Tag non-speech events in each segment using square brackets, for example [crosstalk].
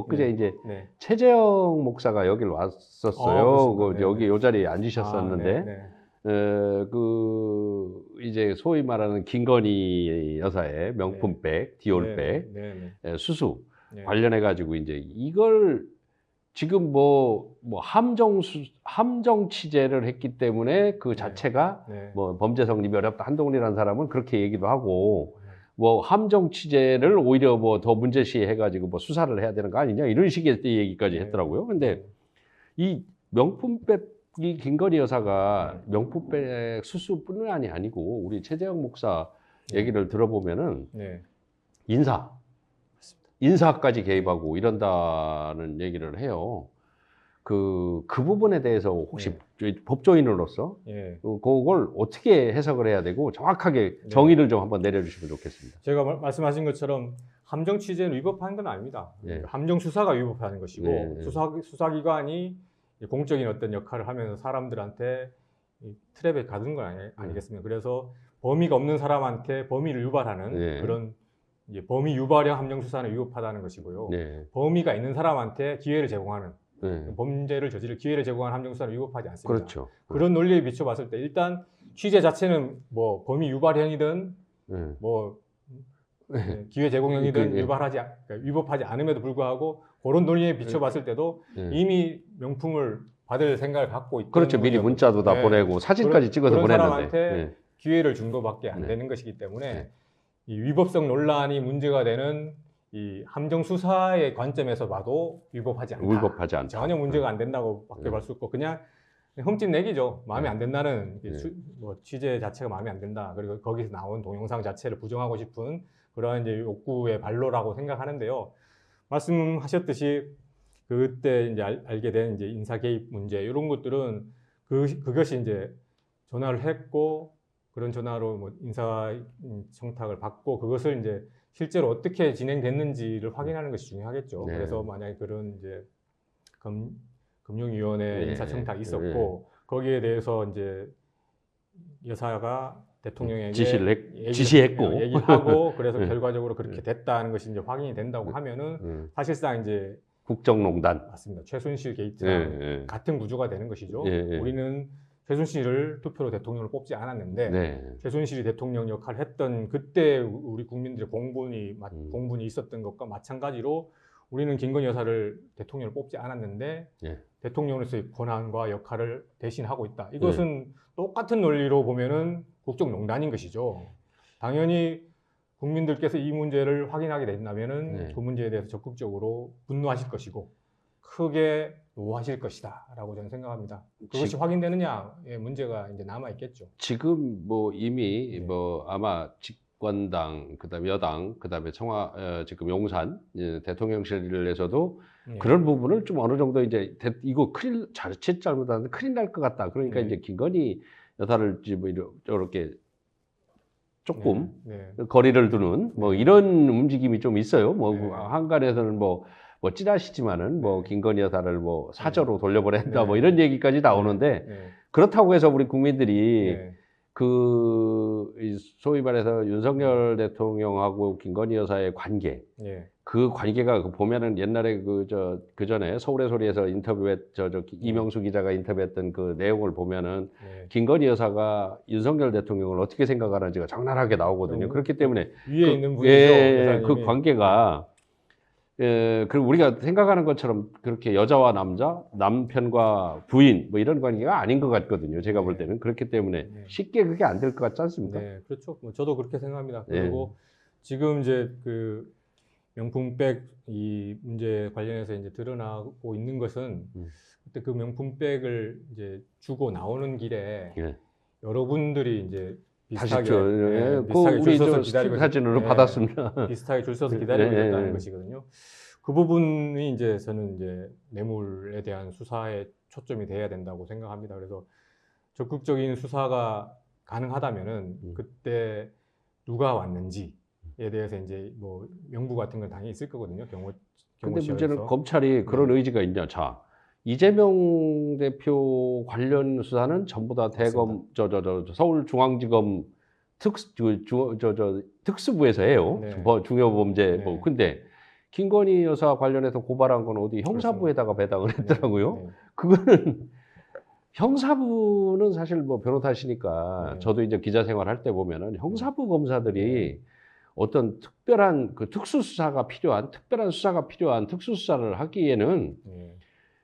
엊그제 네. 이제 네. 최재형 목사가 여기를 왔었어요. 아? 그 네, 여기 네. 요 자리에 앉으셨었는데 아, 네, 네. 어, 그 이제 소위 말하는 김건희 여사의 명품백, 디올백, 네, 네, 네, 에, 수수 네. 관련해 가지고 이제 이걸 지금 뭐, 뭐 함정 수, 함정 취재를 했기 때문에 그 네. 자체가 네. 뭐 범죄 성립이 어렵다 한동훈이라는 사람은 그렇게 얘기도 하고 네. 뭐 함정 취재를 오히려 뭐 더 문제시 해가지고 뭐 수사를 해야 되는 거 아니냐 이런 식의 얘기까지 네. 했더라고요. 근데 이 명품백 이 김건희 여사가 명품백 수수뿐만이 아니고 우리 최재형 목사 얘기를 들어보면은 네. 인사 인사까지 개입하고 이런다는 얘기를 해요. 그, 그 부분에 대해서 혹시 네. 저희 법조인으로서 예. 그- 그걸 어떻게 해석을 해야 되고 정확하게 네. 정의를 좀 한번 내려주시면 좋겠습니다. 제가 말- 말씀하신 것처럼 함정 취재는 위법한 건 아닙니다. 네. 함정 수사가 위법하는 것이고. 수사 수사기관이 공적인 어떤 역할을 하면서 사람들한테 이 트랩에 가둔 건 아니, 아니겠습니까? 그래서 범위가 없는 사람한테 범위를 유발하는 네. 그런 범위 유발형 함정 수사는 위법하다는 것이고요. 네. 범위가 있는 사람한테 기회를 제공하는 네. 범죄를 저지를 기회를 제공하는 함정 수사는 위법하지 않습니다. 그렇죠. 그런 논리에 비춰봤을 때 일단 취재 자체는 뭐 범위 유발형이든 네. 뭐 네, 기회 제공형이든 그, 예. 유발하지 않- 그러니까 위법하지 않음에도 불구하고 그런 논리에 비춰봤을 때도 네. 이미 명품을 받을 생각을 갖고 있던 그렇죠. 미리 문자도 다 네, 보내고 사진까지 찍어서 그런 보냈는데. 사람한테 기회를 준 것밖에 안 네. 되는 것이기 때문에 네. 이 위법성 논란이 문제가 되는 이 함정 수사의 관점에서 봐도 위법하지 않다. 위법하지 않다. 전혀 문제가 안 된다고 밖에 네. 볼수 없고 그냥 흠집 내기죠. 마음에 네. 안 이게 네. 수- 뭐 취재 자체가 마음에 안 든다. 그리고 거기서 나온 동영상 자체를 부정하고 싶은 그런 이제 욕구의 발로라고 생각하는데요. 말씀하셨듯이 그때 이제 알, 알게 된 이제 인사 개입 문제 이런 것들은 그 그것이 이제 전화를 했고 그런 전화로 뭐 인사 청탁을 받고 그것을 이제 실제로 어떻게 진행됐는지를 확인하는 것이 중요하겠죠. 네. 그래서 만약에 그런 이제 금, 금융위원회 네. 인사 청탁이 있었고 거기에 대해서 이제 여사가 대통령에게 지시를 했- 얘기를- 지시했고. [laughs] 예, 얘기하고 그래서 네. 결과적으로 그렇게 됐다는 것이 이제 확인이 된다고 네. 하면은 음. 사실상 이제 국정농단. 맞습니다. 최순실 예, 게이트랑 예. 같은 구조가 되는 것이죠. 예, 예. 우리는 최순실을 투표로 대통령을 뽑지 않았는데 네. 최순실이 대통령 역할을 했던 그때 우리 국민들의 공분이 마- 음. 공분이 있었던 것과 마찬가지로 우리는 김건희 여사를 대통령을 뽑지 않았는데 예. 대통령으로서의 권한과 역할을 대신하고 있다. 이것은 똑같은 논리로 보면은 국정농단인 것이죠. 당연히 국민들께서 이 문제를 확인하게 된다면은 네. 그 문제에 대해서 적극적으로 분노하실 것이고 크게 노하실 것이다 라고 저는 생각합니다. 그것이 지- 확인되느냐에 문제가 이제 남아 있겠죠. 지금 뭐 이미 네. 뭐 아마 집권당 그다음에 여당 그다음에 청와 어, 지금 용산 예, 대통령실에서도 네. 그런 부분을 좀 어느 정도 이제 대- 이거 큰일 자칫 잘못하면 큰일 날 것 같다. 그러니까 네. 이제 김건희 여사를 이러- 저렇게 조금 네. 네. 거리를 두는 뭐 이런 움직임이 좀 있어요. 뭐 네. 한간에서는 뭐 뭐 찌라시지만은 뭐 네. 김건희 여사를 뭐 사저로 돌려보낸다 네. 뭐 이런 얘기까지 나오는데 네. 그렇다고 해서 우리 국민들이 네. 그이 소위 말해서 윤석열 대통령하고 김건희 여사의 관계 네. 그 관계가 그 보면은 옛날에 그 저 그 전에 서울의 소리에서 인터뷰했 저저 이명수 기자가 인터뷰했던 그 내용을 보면은 네. 김건희 여사가 윤석열 대통령을 어떻게 생각하는지가 적나라하게 나오거든요. 음, 그렇기 때문에 위에 그- 있는 분이죠. 예, 여사님이. 그 관계가 예, 그리고 우리가 생각하는 것처럼 그렇게 여자와 남자, 남편과 부인 뭐 이런 관계가 아닌 것 같거든요. 제가 볼 네. 때는 그렇기 때문에 네. 쉽게 그게 안 될 것 같지 않습니까? 네, 그렇죠. 뭐 저도 그렇게 생각합니다. 네. 그리고 지금 이제 그 명품백 이 문제 관련해서 이제 드러나고 있는 것은 음. 그때 그 명품백을 이제 주고 나오는 길에 예. 여러분들이 이제 다시 저 예, 예, 그 우리 줄저 기다리고 사진으로 예, 받았습니다. 비슷하게 줄 서서 [laughs] 기다리고 네, 있었다는 네. 것이거든요. 그 부분이 이제 저는 이제 뇌물에 대한 수사에 초점이 돼야 된다고 생각합니다. 그래서 적극적인 수사가 가능하다면은 음. 그때 누가 왔는지에 대해서 이제 뭐 명부 같은 건 당연히 있을 거거든요. 경호 근데. 문제는 검찰이 그런 네. 의지가 있냐? 자 이재명 대표 관련 수사는 전부 다 대검 저저저 서울중앙지검 특수 저저 특수부에서 해요. 네. 뭐 중요범죄 네. 뭐 근데 김건희 여사 관련해서 고발한 건 어디 형사부에다가 배당을 했더라고요. 네, 네. 그거는 형사부는 사실 뭐 변호사시니까 네. 저도 이제 기자 생활할 때 보면은 형사부 검사들이 어떤 특별한 그 특수 수사가 필요한 특별한 수사가 필요한 특수 수사를 하기에는 네.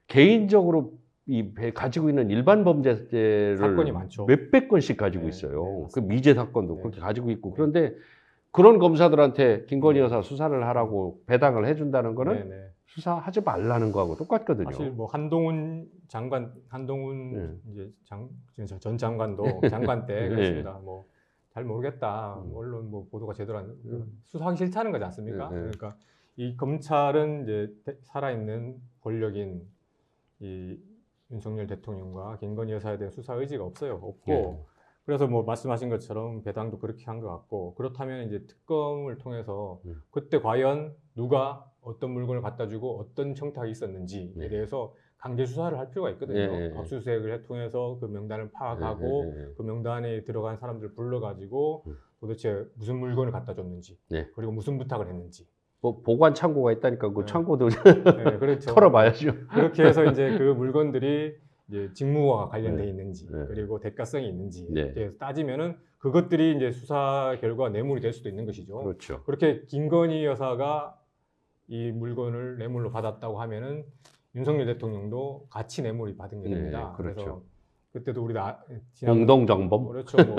개인적으로 이 배- 가지고 있는 일반 범죄를 사건이 많죠. 몇백 건씩 가지고 네, 있어요. 네, 그. 미제 사건도 네. 그렇게 가지고 있고 그런데 그런 검사들한테 김건희 네. 여사 수사를 하라고 배당을 해준다는 거는 네, 네. 수사하지 말라는 거하고 똑같거든요. 사실 뭐 한동훈 장관, 한동훈 네. 이제 장, 전- 전 장관도 [laughs] 장관 때 네. 그랬습니다. 뭐 잘 모르겠다. 음. 언론 뭐 보도가 제대로 안 음. 수사하기 싫다는 거지 않습니까? 그러니까 이 검찰은 이제 대- 살아있는 권력인 이 윤석열 대통령과 김건희 여사에 대한 수사 의지가 없어요. 없고 네. 그래서 뭐 말씀하신 것처럼 배당도 그렇게 한 것 같고 그렇다면 이제 특검을 통해서 음. 그때 과연 누가 어떤 물건을 갖다 주고 어떤 청탁이 있었는지에 네. 대해서 강제 수사를 할 필요가 있거든요. 예, 예, 예. 압수수색을 통해서 그 명단을 파악하고 예, 예, 예. 그 명단에 들어간 사람들을 불러가지고 음. 도대체 무슨 물건을 갖다 줬는지 네. 그리고 무슨 부탁을 했는지 뭐 보관 창고가 있다니까 그 네. 창고도 네, [laughs] 그렇죠. 털어봐야죠. 그렇게 해서 이제 그 물건들이 이제 직무와 관련돼 네. 있는지 네. 그리고 대가성이 있는지 네. 대해서 따지면은 그것들이 이제 수사 결과 뇌물이 될 수도 있는 것이죠. 그렇죠. 그렇게 김건희 여사가 이 물건을 뇌물로 받았다고 하면은 윤석열 대통령도 같이 뇌물이 받은 게 네, 됩니다. 그렇죠. 그래서 그때도 우리 나 지난 공동 정범. 그렇죠. 뭐,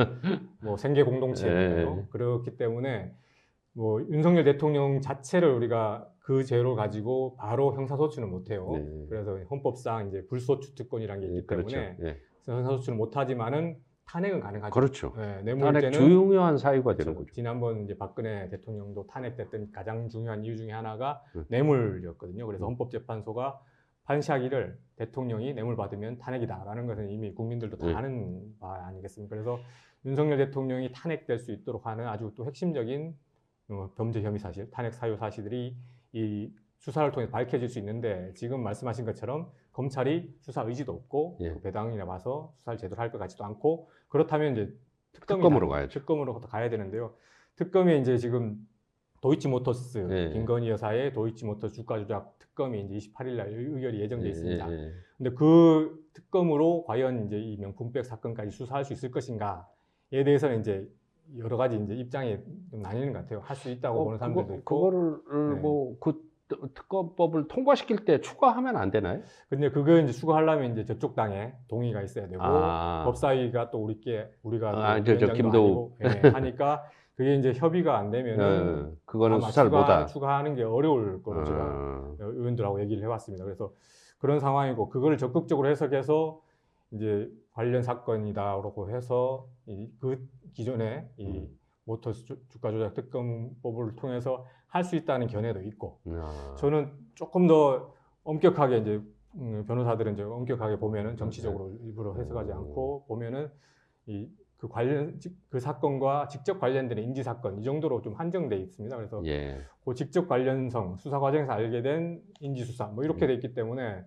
뭐 생계 공동체니까요. 네. 그렇기 때문에 뭐 윤석열 대통령 자체를 우리가 그 죄로 가지고 바로 형사소추는 못해요. 네. 그래서 헌법상 이제 불소추 특권이라는 게 예, 있기 그렇죠. 때문에 예. 형사소추는 못하지만은 탄핵은 가능하죠. 그렇죠. 네, 탄핵 뇌물죄는 중요한 사유가 되는 그렇죠. 거죠. 지난번 이제 박근혜 대통령도 탄핵됐던 가장 중요한 이유 중에 하나가 음. 뇌물이었거든요. 그래서 음. 헌법재판소가 판시하기를 대통령이 뇌물 받으면 탄핵이다라는 것은 이미 국민들도 다 네. 아는 바 아니겠습니까? 그래서 윤석열 대통령이 탄핵될 수 있도록 하는 아주 또 핵심적인 어, 범죄 혐의 사실, 탄핵 사유 사실들이 이 수사를 통해 밝혀질 수 있는데 지금 말씀하신 것처럼 검찰이 수사 의지도 없고 예. 그 배당이나 와서 수사를 제대로 할 것 같지도 않고 그렇다면 이제 특검이 특검으로 나- 가야죠. 특검으로 가야 되는데요. 특검이 이제 지금 도이치모터스 예. 김건희 여사의 도이치모터스 주가 조작 특검이 이제 28일 날 의- 의결이 예정돼 있습니다. 예, 예, 예. 근데 그 특검으로 과연 이제 이 명품백 사건까지 수사할 수 있을 것인가에 대해서는 이제 여러 가지 이제 입장이 좀 나뉘는 것 같아요. 할 수 있다고 보는 사람들도 그거, 있고. 그거를 네. 뭐그 특검법을 통과시킬 때 추가하면 안 되나요? 근데 그거 이제 추가하려면 이제 저쪽 당에 동의가 있어야 되고 아. 법사위가 또 우리께 우리가 아, 또 저- 저 김도우. 예, [laughs] 하니까 그게 이제 협의가 안 되면은 예, 그거는 수사를 추가, 못하. 추가하는 게 어려울 거로 제가 아, 의원들하고 얘기를 해왔습니다. 그래서 그런 상황이고 그거를 적극적으로 해석해서 이제 관련 사건이다라고 해서 이, 그 기존에 이 음. 모터스 주- 주가 조작 특검법을 통해서 할 수 있다는 견해도 있고 아. 저는 조금 더 엄격하게 이제 음, 변호사들은 이제 엄격하게 보면은 정치적으로 일부러 해석하지 음. 않고 보면은 이 그 관련 직- 그 사건과 직접 관련된 인지 사건 이 정도로 좀 한정돼 있습니다. 그래서 예. 그 직접 관련성 수사 과정에서 알게 된 인지 수사 뭐 이렇게 음. 돼 있기 때문에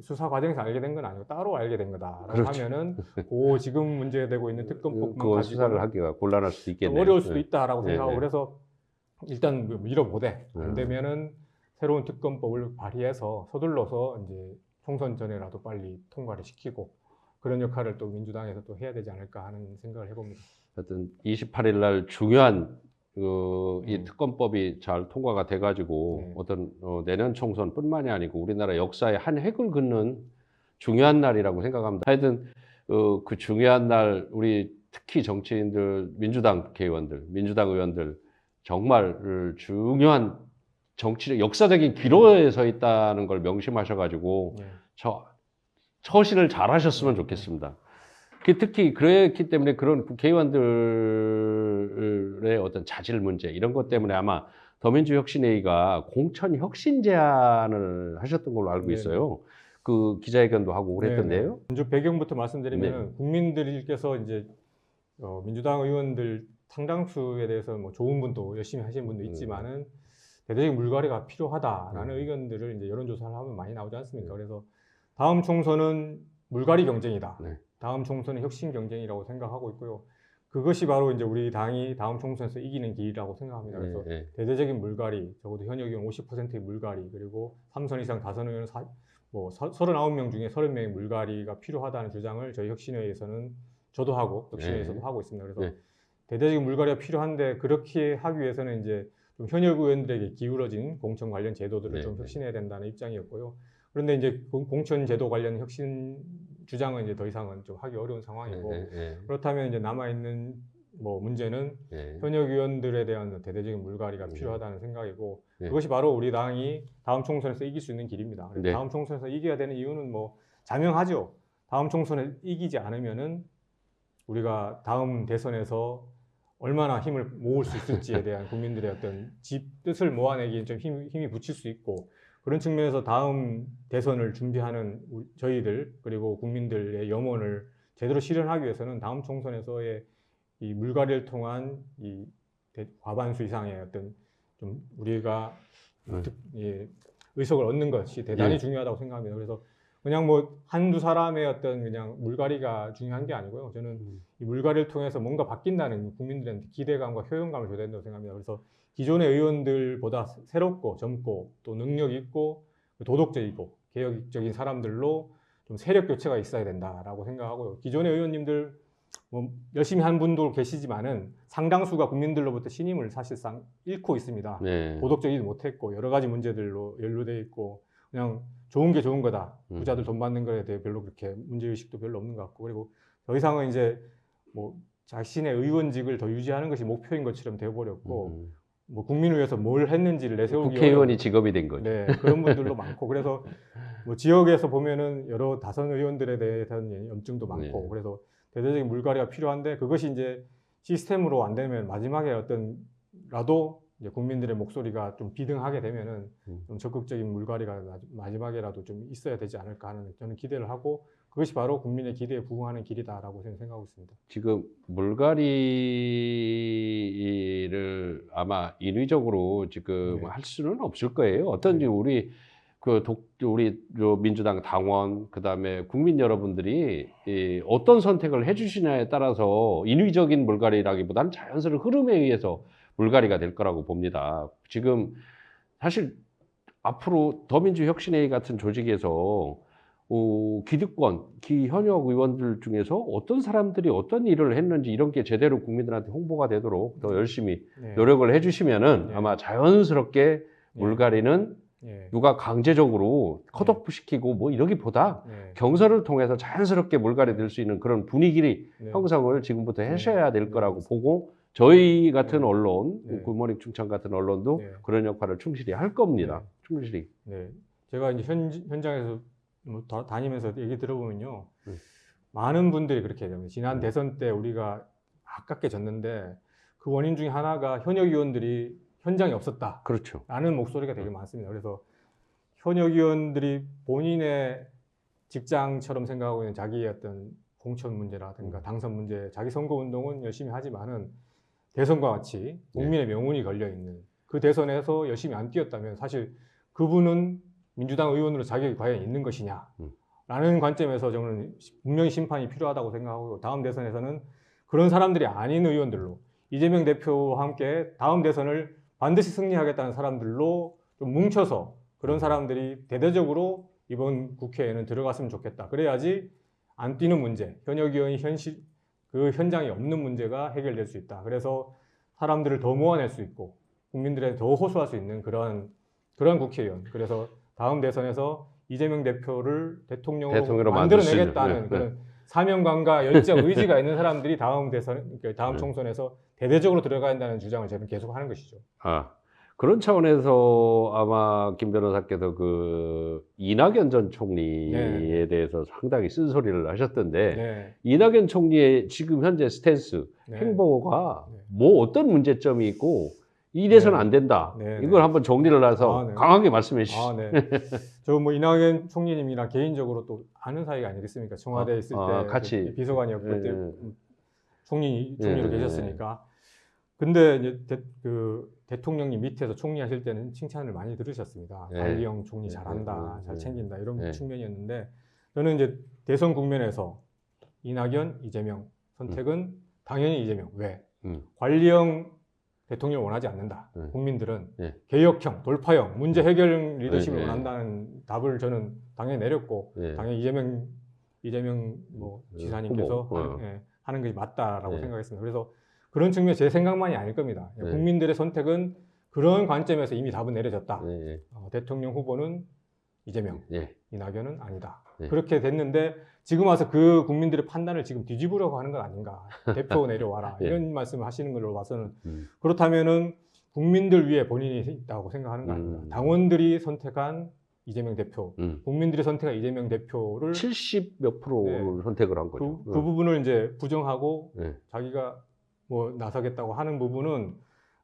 수사 과정에서 알게 된 건 아니고 따로 알게 된 거다라고 그렇죠. 하면은 그 지금 문제되고 있는 그거 가지고 수사를 하기가 곤란할 수도 있겠네요. 어려울 수도 예. 있다라고 네, 생각하고 네. 그래서 일단 뭐 밀어보되 안 음. 되면은 새로운 특검법을 발의해서 서둘러서 이제 총선 전에라도 빨리 통과를 시키고 그런 역할을 또 민주당에서 또 해야 되지 않을까 하는 생각을 해봅니다. 하여튼 28일 날 중요한 그, 이 음. 특검법이 잘 통과가 돼가지고 네. 어떤 어, 내년 총선뿐만이 아니고 우리나라 역사의 한 획을 긋는 중요한 날이라고 생각합니다. 하여튼 어, 그 중요한 날 우리 특히 정치인들, 민주당 국회의원들, 민주당 의원들 정말 중요한 정치적 역사적인 기로에 서 있다는 걸 명심하셔가지고 네. 처, 처신을 잘 하셨으면 좋겠습니다. 그 특히 그랬기 때문에 그런 국회의원들의 어떤 자질 문제 이런 것 때문에 아마 더민주혁신회의가 공천 혁신 제안을 하셨던 걸로 알고 네네. 있어요. 그 기자회견도 하고 그랬던데요. 네네. 먼저 배경부터 말씀드리면 네. 국민들께서 이제 어, 민주당 의원들 상당수에 대해서 뭐 좋은 분도 열심히 하시는 분도 음. 있지만은 대대적 물갈이가 필요하다라는 음. 의견들을 이제 여론조사를 하면 많이 나오지 않습니까? 네. 그래서 다음 총선은 물갈이 경쟁이다. 네. 다음 총선은 혁신 경쟁이라고 생각하고 있고요. 그것이 바로 이제 우리 당이 다음 총선에서 이기는 길이라고 생각합니다. 그래서 예, 예. 대대적인 물갈이, 적어도 현역 의원 50%의 물갈이, 그리고 3선 이상 다선 의원 사, 뭐 39명 중에 30명의 물갈이가 필요하다는 주장을 저희 혁신회에서는 저도 하고 혁신회에서도 네. 하고 있습니다. 그래서 네. 대대적인 물갈이가 필요한데 그렇게 하기 위해서는 이제 좀 현역 의원들에게 기울어진 공천 관련 제도들을 네, 좀 네. 혁신해야 된다는 입장이었고요. 그런데 이제 공- 공천 제도 관련 혁신 주장은 이제 더 이상은 좀 하기 어려운 상황이고 예, 예, 그렇다면 이제 남아 있는 뭐 문제는 예. 현역 의원들에 대한 대대적인 물갈이가 네. 필요하다는 생각이고 네. 그것이 바로 우리 당이 다음 총선에서 이길 수 있는 길입니다. 네. 다음 총선에서 이겨야 되는 이유는 뭐 자명하죠. 다음 총선에 이기지 않으면은 우리가 다음 대선에서 얼마나 힘을 모을 수 있을지에 [laughs] 대한 국민들의 어떤 집 뜻을 모아내기에 좀 힘, 힘이 붙일 수 있고 그런 측면에서 다음 대선을 준비하는 저희들 그리고 국민들의 염원을 제대로 실현하기 위해서는 다음 총선에서의 이 물갈이를 통한 이 대- 과반수 이상의 어떤 좀 우리가 음. 득- 예, 의석을 얻는 것이 대단히 예. 중요하다고 생각합니다. 그래서 그냥 뭐 한두 사람의 어떤 그냥 물갈이가 중요한 게 아니고요. 저는 음. 이 물갈이를 통해서 뭔가 바뀐다는 국민들한테 기대감과 효용감을 줘야 된다고 생각합니다. 그래서 기존의 의원들보다 새롭고 젊고 또 능력 있고 도덕적이고 개혁적인 사람들로 좀 세력 교체가 있어야 된다라고 생각하고요. 기존의 의원님들 뭐 열심히 한 분도 계시지만은 상당수가 국민들로부터 신임을 사실상 잃고 있습니다. 네. 도덕적이지 못했고 여러 가지 문제들로 연루돼 있고 그냥 좋은 게 좋은 거다. 음. 부자들 돈 받는 거에 대해 별로 그렇게 문제 의식도 별로 없는 것 같고 그리고 더 이상은 이제 뭐 자신의 의원직을 더 유지하는 것이 목표인 것처럼 되어버렸고 음. 뭐 국민을 위해서 뭘 했는지를 내세우기 국회의원이 직업이 된 거죠. 네 그런 분들도 많고 그래서 뭐 지역에서 보면은 여러 다선 의원들에 대한 염증도 많고 네. 그래서 대대적인 물갈이가 필요한데 그것이 이제 시스템으로 안 되면 마지막에 어떤 라도 이제 국민들의 목소리가 좀 비등하게 되면은 음. 좀 적극적인 물갈이가 마- 마지막에라도 좀 있어야 되지 않을까 하는 저는 기대를 하고 그것이 바로 국민의 기대에 부응하는 길이다라고 저는 생각하고 있습니다. 지금 물갈이를 아마 인위적으로 지금 네. 할 수는 없을 거예요. 어떤지 우리 그 독, 우리 저 민주당 당원 그다음에 국민 여러분들이 이 어떤 선택을 해주시냐에 따라서 인위적인 물갈이라기보다는 자연스러운 흐름에 의해서 물갈이가 될 거라고 봅니다. 지금 사실 앞으로 더민주혁신회의 같은 조직에서 어, 기득권, 기현역 의원들 중에서 어떤 사람들이 어떤 일을 했는지 이런 게 제대로 국민들한테 홍보가 되도록 더 열심히 네. 노력을 해주시면은 네. 아마 자연스럽게 물갈이는 예. 누가 강제적으로 컷오프 시키고 뭐 이러기보다 네. 경선을 통해서 자연스럽게 물갈이 될 수 있는 그런 분위기를 네. 형성을 지금부터 네. 하셔야 될 네. 거라고 보고 저희 같은 네. 언론, 네. 굿모닝 충청 같은 언론도 네. 그런 역할을 충실히 할 겁니다. 네. 충실히. 네, 제가 이제 현, 현장에서 뭐 다, 다니면서 얘기 들어보면요, 음. 많은 분들이 그렇게 얘기합니다. 지난 음. 대선 때 우리가 아깝게 졌는데 그 원인 중에 하나가 현역 의원들이 현장에 없었다라는 그렇죠. 목소리가 되게 많습니다. 그래서 현역 의원들이 본인의 직장처럼 생각하고 있는 자기의 어떤 공천 문제라든가 음. 당선 문제, 자기 선거 운동은 열심히 하지만은 대선과 같이 국민의 명운이 걸려 있는 그 대선에서 열심히 안 뛰었다면 사실 그분은 민주당 의원으로 자격이 과연 있는 것이냐? 음. 라는 관점에서 저는 분명히 심판이 필요하다고 생각하고 다음 대선에서는 그런 사람들이 아닌 의원들로 이재명 대표와 함께 다음 대선을 반드시 승리하겠다는 사람들로 좀 뭉쳐서 그런 사람들이 대대적으로 이번 국회에는 들어갔으면 좋겠다. 그래야지 안 뛰는 문제, 현역 의원이 현실 그 현장에 없는 문제가 해결될 수 있다. 그래서 사람들을 더 모아낼 수 있고 국민들에 더 호소할 수 있는 그런 그런 국회의원. 그래서 다음 대선에서 이재명 대표를 대통령으로, 대통령으로 만들어내겠다는 네, 그런 사명감과 열정, [laughs] 의지가 있는 사람들이 다음 대선, 그러니까 다음 네. 총선에서 대대적으로 들어가야 한다는 주장을 저는 계속 하는 것이죠. 아, 그런 차원에서 아마 김 변호사께서 그 이낙연 전 총리에 네. 대해서 상당히 쓴소리를 하셨던데 네. 이낙연 총리의 지금 현재 스탠스, 네. 행보가 네. 뭐 어떤 문제점이 있고 이래서는 네. 안 된다. 네, 이걸 네. 한번 정리를 해서 아, 네. 강하게 말씀해 주시죠. 아, 네. [laughs] 저뭐 이낙연 총리님이랑 개인적으로 또 아는 사이가 아니겠습니까? 청와대에 아, 있을 아, 때 같이. 그 비서관이었고 예, 그때 총리 총리로 계셨으니까. 근데 이제 대, 그 대통령님 밑에서 총리 하실 때는 칭찬을 많이 들으셨습니다. 예. 관리형 총리 예, 잘한다, 예, 잘 예. 챙긴다 이런 예. 측면이었는데 저는 이제 대선 국면에서 이낙연, 이재명 선택은 당연히 이재명. 왜? 음. 관리형 대통령을 원하지 않는다. 네. 국민들은 네. 개혁형, 돌파형, 문제 해결 리더십을 네, 네. 원한다는 답을 저는 당연히 내렸고 예. 당연히 이재명 이재명 뭐 네, 지사님께서. 하는, 어. 예, 하는 것이 맞다라고 네. 생각했습니다. 그래서 그런 측면 제 생각만이 아닐 겁니다. 네. 국민들의 선택은 그런 관점에서 이미 답은 내려졌다. 예. 어, 대통령 후보는 이재명, 예. 이낙연은 아니다. 네. 그렇게 됐는데 지금 와서 그 국민들의 판단을 지금 뒤집으려고 하는 건 아닌가. 대표 [laughs] 내려와라. 예. 이런 말씀을 하시는 걸로 봐서는 음. 그렇다면은 국민들 위해 본인이 있다고 생각하는 거 아닙니다. 음. 당원들이 선택한 이재명 대표, 음. 국민들이 선택한 이재명 대표를 70 몇 프로를 선택을 한 그, 거죠. 그 부분을 이제 부정하고 예. 자기가 뭐 나서겠다고 하는 부분은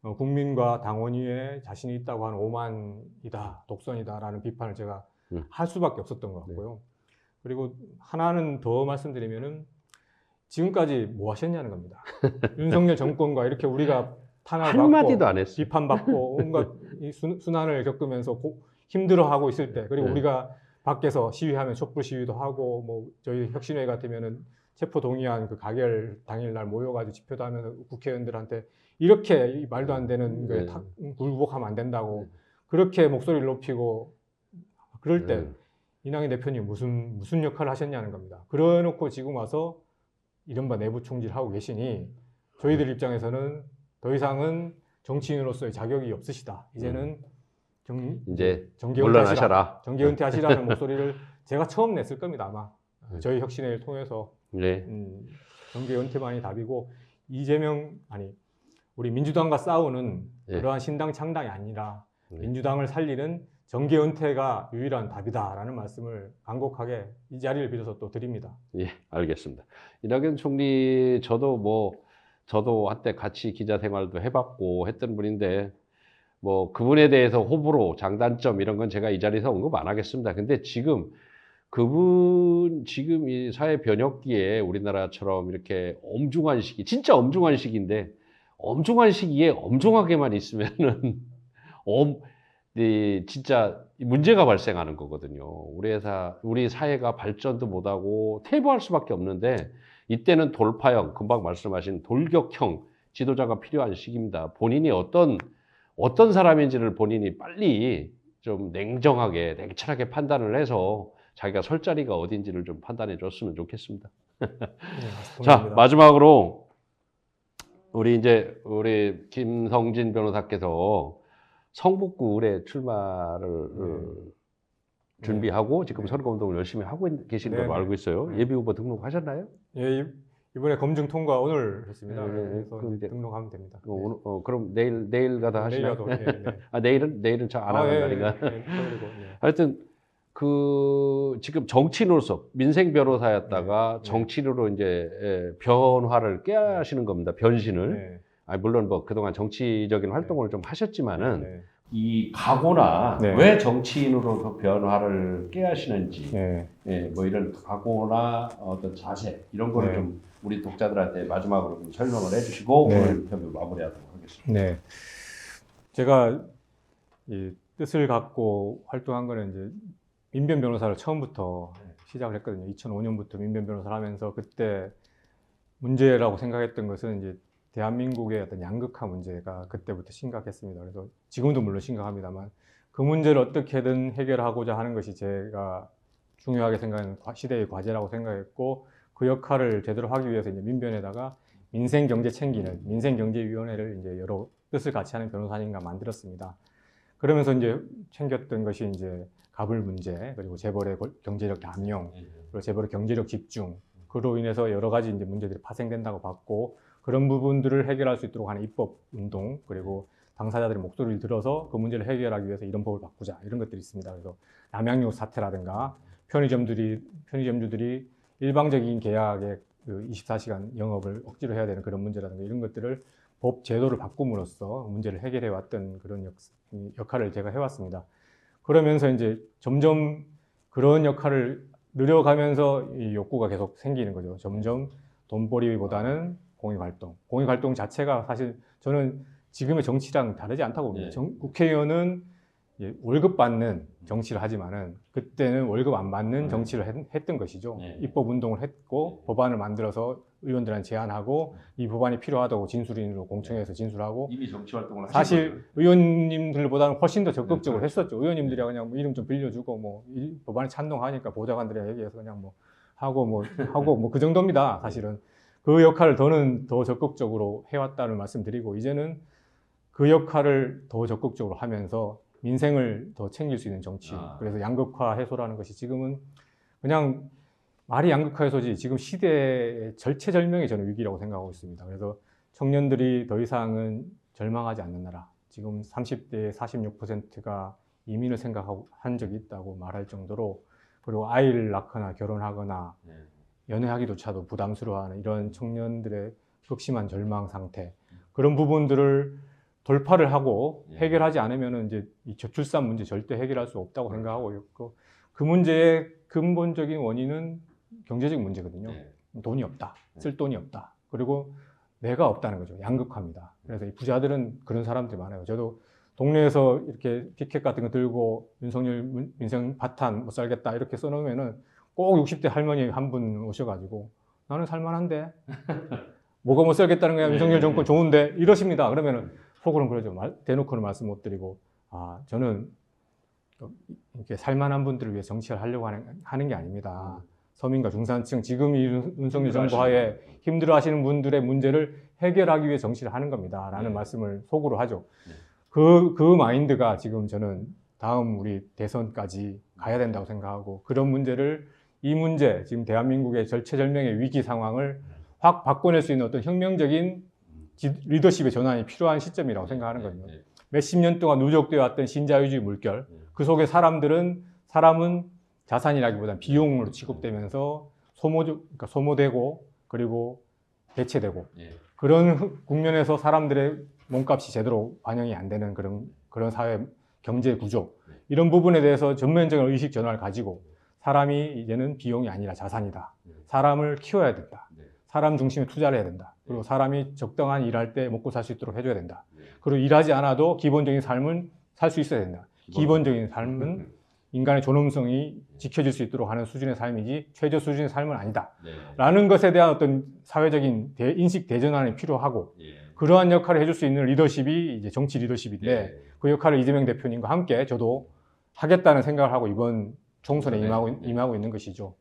어, 국민과 당원위에 자신이 있다고 하는 오만이다, 독선이다라는 비판을 제가 음. 할 수밖에 없었던 것 같고요. 그리고 하나는 더 말씀드리면은 지금까지 뭐 하셨냐는 겁니다. [laughs] 윤석열 정권과 이렇게 우리가 탄압을 한마디도 받고 안 했어. 비판받고 [laughs] 온갖 이 수- 순환을 겪으면서 고- 힘들어하고 있을 때 그리고 네. 우리가 밖에서 시위하면 촛불 시위도 하고 뭐 저희 혁신회 같으면은 체포 동의안 그 가결 당일날 모여가지고 집회도 하면서 국회의원들한테 이렇게 이 말도 안 되는 거에 네. 다 굴복하면 안 된다고 네. 그렇게 목소리를 높이고 그럴 때 네. 이낙연 대표님 무슨 무슨 역할을 하셨냐는 겁니다. 그래놓고 지금 와서 이른바 내부 총질하고 계시니 저희들 입장에서는 더 이상은 정치인으로서의 자격이 없으시다. 이제는 정, 이제 정계 은퇴하시라. 정계 은퇴하시라는 [laughs] 목소리를 제가 처음 냈을 겁니다 아마 네. 저희 혁신회를 통해서 네. 음, 정계 은퇴만이 답이고 이재명 아니 우리 민주당과 싸우는 네. 그러한 신당 창당이 아니라 네. 민주당을 살리는 정계 은퇴가 유일한 답이다라는 말씀을 간곡하게 이 자리를 빌어서 또 드립니다. 예, 알겠습니다. 이낙연 총리 저도 뭐 저도 한때 같이 기자 생활도 해봤고 했던 분인데 뭐 그분에 대해서 호불호, 장단점 이런 건 제가 이 자리에서 언급 안 하겠습니다. 근데 지금 그분 지금 이 사회 변혁기에 우리나라처럼 이렇게 엄중한 시기, 진짜 엄중한 시기인데 엄중한 시기에 엄중하게만 있으면은 [laughs] 엄, 이 진짜 문제가 발생하는 거거든요. 우리 회사, 우리 사회가 발전도 못하고 퇴보할 수밖에 없는데 이때는 돌파형, 금방 말씀하신 돌격형 지도자가 필요한 시기입니다. 본인이 어떤 어떤 사람인지를 본인이 빨리 좀 냉정하게, 냉철하게 판단을 해서 자기가 설 자리가 어딘지를 좀 판단해 줬으면 좋겠습니다. 네, [laughs] 자. 마지막으로 우리 이제 우리 김성진 변호사께서 성북구 의뢰 출마를 어, 준비하고 지금 네. 선거운동을 열심히 하고 있- 계신 네, 걸로 네. 알고 있어요. 네. 예비 후보 등록하셨나요? 예, 이- 이번에 검증 통과 오늘 했습니다. 네, 네, 네. 그래서 이제- 등록하면 됩니다. 어, 오늘, 어, 그럼 내일 내일 가다 하시나요? 내일이라도 예, 네. [laughs] 아 내일은 내일은 잘안 아, 하는 예, 날인가? 예, 예. 하여튼 그 지금 정치인으로서 민생 변호사였다가 네, 네. 정치인으로 이제 예, 변화를 깨하시는 겁니다. 변신을. 네, 아, 물론 뭐 그동안 정치적인 활동을 좀 하셨지만은 네, 이 각오나 네. 왜 정치인으로 그 변화를 깨하시는지 네. 예, 뭐 이런 각오나 어떤 자세 이런 거를 네. 좀 우리 독자들한테 마지막으로 좀 설명을 해주시고 네. 오늘 인터뷰 마무리하도록 하겠습니다. 네. 제가 이 뜻을 갖고 활동한 거는 이제 민변 변호사를 처음부터 시작을 했거든요. 2005년부터 민변 변호사를 하면서 그때 문제라고 생각했던 것은 이제 대한민국의 어떤 양극화 문제가 그때부터 심각했습니다. 그래서 지금도 물론 심각합니다만 그 문제를 어떻게든 해결하고자 하는 것이 제가 중요하게 생각하는 과- 시대의 과제라고 생각했고 그 역할을 제대로 하기 위해서 이제 민변에다가 민생 경제 챙기는 민생 경제 위원회를 이제 여러 뜻을 같이 하는 변호사님과 만들었습니다. 그러면서 이제 챙겼던 것이 이제 가불 문제 그리고 재벌의 걸- 경제력 남용 그리고 재벌의 경제력 집중 그로 인해서 여러 가지 이제 문제들이 파생된다고 봤고 그런 부분들을 해결할 수 있도록 하는 입법 운동 그리고 당사자들의 목소리를 들어서 그 문제를 해결하기 위해서 이런 법을 바꾸자 이런 것들이 있습니다. 그래서 남양유 사태라든가 편의점들이 편의점주들이 일방적인 계약에 그 24시간 영업을 억지로 해야 되는 그런 문제라든가 이런 것들을 법 제도를 바꿈으로써 문제를 해결해 왔던 그런 역, 이 역할을 제가 해왔습니다. 그러면서 이제 점점 그런 역할을 늘려가면서 이 욕구가 계속 생기는 거죠. 점점 돈벌이보다는 공익활동. 공익활동 자체가 사실 저는 지금의 정치랑 다르지 않다고 봅니다. 네. 정- 국회의원은 월급 받는 정치를 하지만은 그때는 월급 안 받는 네. 정치를 했, 던 것이죠. 네. 입법 운동을 했고 네. 법안을 만들어서 의원들한테 제안하고 이 법안이 필요하다고 진술인으로 공청회에서 진술하고 이미 정치 활동을 사실. 의원님들보다는 훨씬 더 적극적으로 네. 했었죠. 의원님들이 그냥 뭐 이름 좀 빌려주고 뭐이 법안에 찬동하니까 보좌관들에 얘기해서 그냥 뭐 하고 뭐 하고 뭐 그 정도입니다. 사실은 그 역할을 더는 더 적극적으로 해왔다는 말씀드리고 이제는 그 역할을 더 적극적으로 하면서 민생을 더 챙길 수 있는 정치. 아. 그래서 양극화 해소라는 것이 지금은 그냥 말이 양극화 해소지 지금 시대의 절체절명의 저는 위기라고 생각하고 있습니다. 그래서 청년들이 더 이상은 절망하지 않는 나라. 지금 30대 46%가 이민을 생각하고 한 적이 있다고 말할 정도로 그리고 아이를 낳거나 결혼하거나 네. 연애하기조차도 부담스러워하는 이런 청년들의 극심한 절망 상태 그런 부분들을 돌파를 하고 예. 해결하지 않으면 이제 이 저출산 문제 절대 해결할 수 없다고 생각하고 있고 그 문제의 근본적인 원인은 경제적 문제거든요. 네. 돈이 없다. 쓸 돈이 없다. 그리고 내가 없다는 거죠. 양극화입니다. 그래서 이 부자들은 그런 사람들이 많아요. 저도 동네에서 이렇게 피켓 같은 거 들고 윤석열 문- 민생 바탄 못 살겠다 이렇게 써놓으면은 꼭 60대 할머니 한 분 오셔가지고 나는 살만한데 뭐가 못 살겠다는 거야 네, 윤석열 정권 네. 좋은데 이러십니다. 그러면은 속으로는 그러죠. 말- 대놓고는 말씀 못 드리고 아 저는 이렇게 살만한 분들을 위해 정치를 하려고 하는, 하는 게 아닙니다. 서민과 중산층 지금 이 윤- 윤석열 정부 하에 힘들어 하시는 분들의 문제를 해결하기 위해 정치를 하는 겁니다. 라는 네. 말씀을 속으로 하죠. 네. 그, 그 마인드가 지금 저는 다음 우리 대선까지 가야 된다고 생각하고 그런 문제를 이 문제, 지금 대한민국의 절체절명의 위기 상황을 확 바꿔낼 수 있는 어떤 혁명적인 지- 리더십의 전환이 필요한 시점이라고 생각하는 거든요. 네. 몇십 년 동안 누적되어 왔던 신자유주의 물결, 네. 그 속에 사람들은 사람은 자산이라기보다는 비용으로 취급되면서 소모 그러니까 소모되고 그리고 대체되고 네. 그런 흑- 국면에서 사람들의 몸값이 제대로 반영이 안 되는 그런 그런 사회 경제 구조 네. 이런 부분에 대해서 전면적인 의식 전환을 가지고 사람이 이제는 비용이 아니라 자산이다. 네. 사람을 키워야 된다. 네. 사람 중심에 투자를 해야 된다. 그리고 사람이 적당한 일할 때 먹고 살 수 있도록 해줘야 된다. 네. 그리고 일하지 않아도 기본적인 삶은 살 수 있어야 된다. 기본적인 삶은 [laughs] 인간의 존엄성이 지켜질 수 있도록 하는 수준의 삶이지 최저 수준의 삶은 아니다. 네. 라는 것에 대한 어떤 사회적인 대- 인식 대전환이 필요하고 예. 그러한 역할을 해줄 수 있는 리더십이 이제 정치 리더십인데 네. 그 역할을 이재명 대표님과 함께 저도 하겠다는 생각을 하고 이번 총선에 네. 임하고, 네. 임하고 있는 것이죠.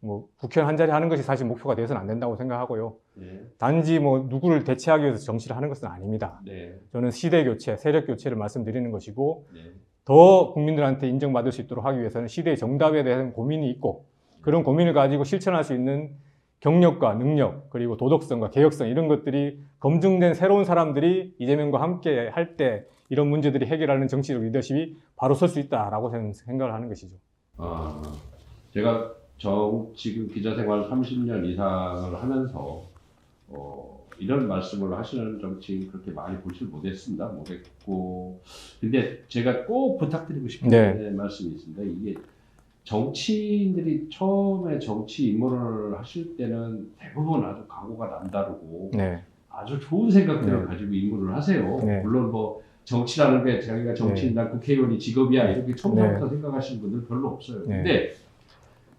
뭐 국회의원 한 자리 하는 것이 사실 목표가 되어서는 안 된다고 생각하고요. 네. 단지 뭐 누구를 대체하기 위해서 정치를 하는 것은 아닙니다. 네. 저는 시대 교체, 세력 교체를 말씀드리는 것이고 네. 더 국민들한테 인정받을 수 있도록 하기 위해서는 시대의 정답에 대한 고민이 있고 그런 고민을 가지고 실천할 수 있는 경력과 능력 그리고 도덕성과 개혁성 이런 것들이 검증된 새로운 사람들이 이재명과 함께 할 때 이런 문제들이 해결하는 정치적 리더십이 바로 설 수 있다라고 저는 생각을 하는 것이죠. 아, 제가 정, 지금 기자 생활 30년 이상을 하면서 어, 이런 말씀을 하시는 정치인 그렇게 많이 보질 못했습니다. 못했고 근데 제가 꼭 부탁드리고 싶은 네. 말씀이 있습니다. 이게 정치인들이 처음에 정치 입문을 하실 때는 대부분 아주 각오가 남다르고 네, 아주 좋은 생각들을 네. 가지고 입문을 하세요. 네. 물론 뭐 정치라는 게 자기가 정치인이나 국회의원이 직업이야 이렇게 처음부터 생각하시는 분들 별로 없어요. 네. 근데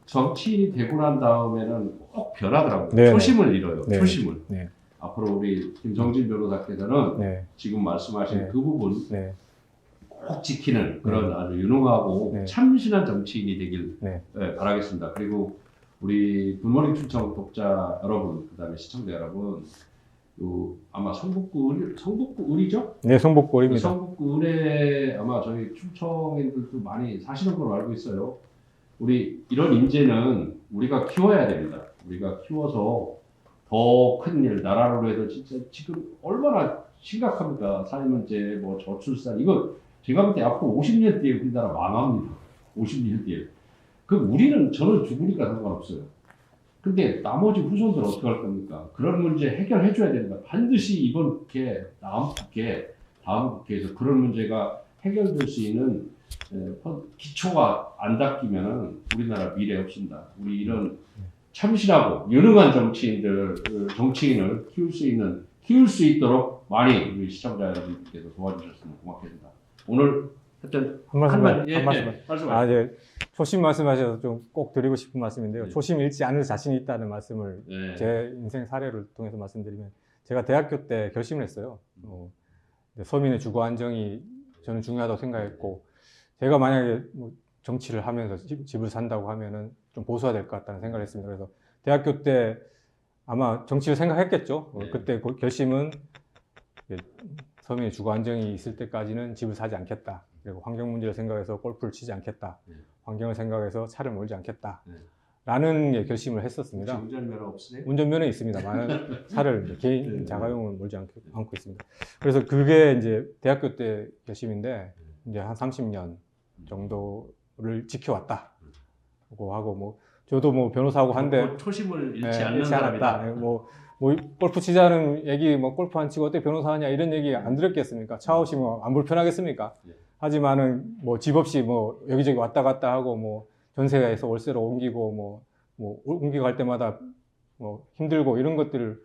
정치인이 되고 난 다음에는 꼭 변하더라고요. 네, 네. 초심을 잃어요. 네. 초심을. 네. 앞으로 우리 김정진 변호사께서는 네, 지금 말씀하신 네. 그 부분 네, 꼭 지키는 그런 아주 유능하고 네. 참신한 정치인이 되길 네. 네, 바라겠습니다. 그리고 우리 굿모닝 충청 독자 여러분, 그다음에 시청자 여러분, 요 아마 성북구 을 성북구 을이죠? 네, 성복골입니다. 성북구 을에 아마 저희 충청인들도 많이 사시는 걸로 알고 있어요. 우리 이런 인재는 우리가 키워야 됩니다. 우리가 키워서 더 큰 일, 나라로 해도 진짜 지금 얼마나 심각합니까? 사회 문제, 뭐 저출산 이거 제가 볼 때 앞으로 50년 뒤에 우리나라 망합니다. 50년 뒤에. 그 우리는 저는 죽으니까 상관없어요. 근데 나머지 후손들 어떻게 할 겁니까? 그런 문제 해결해 줘야 된다. 반드시 이번 국회, 다음 국회, 다음 국회에서 그런 문제가 해결될 수 있는 기초가 안 닦이면 우리나라 미래 없습니다. 우리 이런 참신하고 유능한 정치인들, 그 정치인을 키울 수 있는, 키울 수 있도록 많이 우리 시청자 여러분께서 도와주셨으면 고맙겠습니다. 오늘 하여튼 한 말씀만 한 예, 한 말씀만. 예, 말씀. 아, 예. 초심 말씀하셔서 좀 꼭 드리고 싶은 말씀인데요. 네. 초심 잃지 않을 자신이 있다는 말씀을 네. 제 인생 사례를 통해서 말씀드리면 제가 대학교 때 결심을 했어요. 어, 이제 서민의 주거 안정이 저는 중요하다고 생각했고 제가 만약에 뭐 정치를 하면서 집, 집을 산다고 하면은 좀 보수화 될 것 같다는 생각을 했습니다. 그래서 대학교 때 아마 정치를 생각했겠죠. 어, 네. 그때 그 결심은 서민의 주거 안정이 있을 때까지는 집을 사지 않겠다. 그리고 환경 문제를 생각해서 골프를 치지 않겠다. 네. 환경을 생각해서 차를 몰지 않겠다. 네. 라는 예, 결심을 했었습니다. 운전면허 없으세요? 운전면허 있습니다 만 [laughs] 차를 이제 개인 네. 자가용을 몰지 않고, 않고 있습니다. 그래서 그게 이제 대학교 때 결심인데 이제 한 30년 정도를 지켜왔다고 하고 뭐 저도 뭐 변호사하고 한데 뭐 초심을 잃지 네, 않는 잃지 않았다. 사람이다. 네, 뭐, 뭐 골프 치자는 얘기, 뭐 골프 안 치고 어떻게 변호사 하냐 이런 얘기 안 들었겠습니까? 차 없이 뭐안 불편하겠습니까? 네. 하지만은 뭐 집 없이 뭐 여기저기 왔다 갔다 하고 뭐 전세가에서 월세로 옮기고 뭐, 뭐 옮기고 갈 때마다 뭐 힘들고 이런 것들을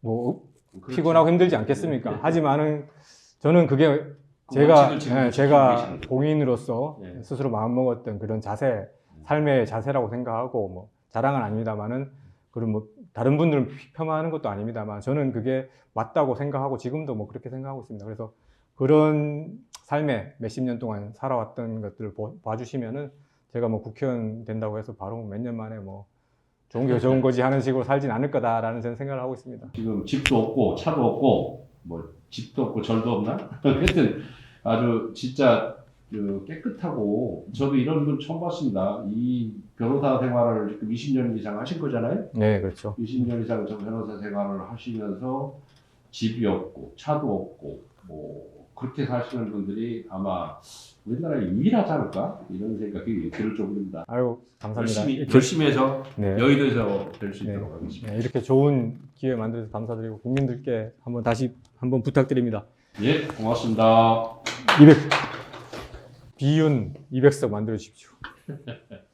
뭐 그렇죠. 피곤하고 힘들지 않겠습니까? 네. 하지만은 저는 그게 그 제가 예, 지키고 제가 공인으로서 네. 스스로 마음 먹었던 그런 자세, 삶의 자세라고 생각하고 뭐 자랑은 아닙니다만은 그런 뭐 다른 분들은 폄하하는 것도 아닙니다만 저는 그게 맞다고 생각하고 지금도 뭐 그렇게 생각하고 있습니다. 그래서 그런 삶에 몇십 년 동안 살아왔던 것들을 보- 봐주시면은 제가 뭐 국회의원 된다고 해서 바로 몇 년 만에 뭐 좋은 게 좋은 거지 하는 식으로 살진 않을 거다라는 저는 생각을 하고 있습니다. 지금 집도 없고 차도 없고 뭐 집도 없고 절도 없나? [laughs] 하여튼 아주 진짜 그 깨끗하고 저도 이런 분 처음 봤습니다. 이 변호사 생활을 지금 20년 이상 하신 거잖아요. 네, 그렇죠. 20년 이상 저 변호사 생활을 하시면서 집이 없고 차도 없고 뭐 그렇게 사시는 분들이 아마 우리나라에 유일하지 않을까 이런 생각이 들 정도입니다. 아유 감사합니다. 열심히 열심히 해서 네. 여의도에서 될수 네. 있도록 하겠습니다. 네, 이렇게 좋은 기회 만들어서 감사드리고 국민들께 한번 다시 한번 부탁드립니다. 예, 고맙습니다. 200 비윤 200석 만들어 주십시오. [laughs]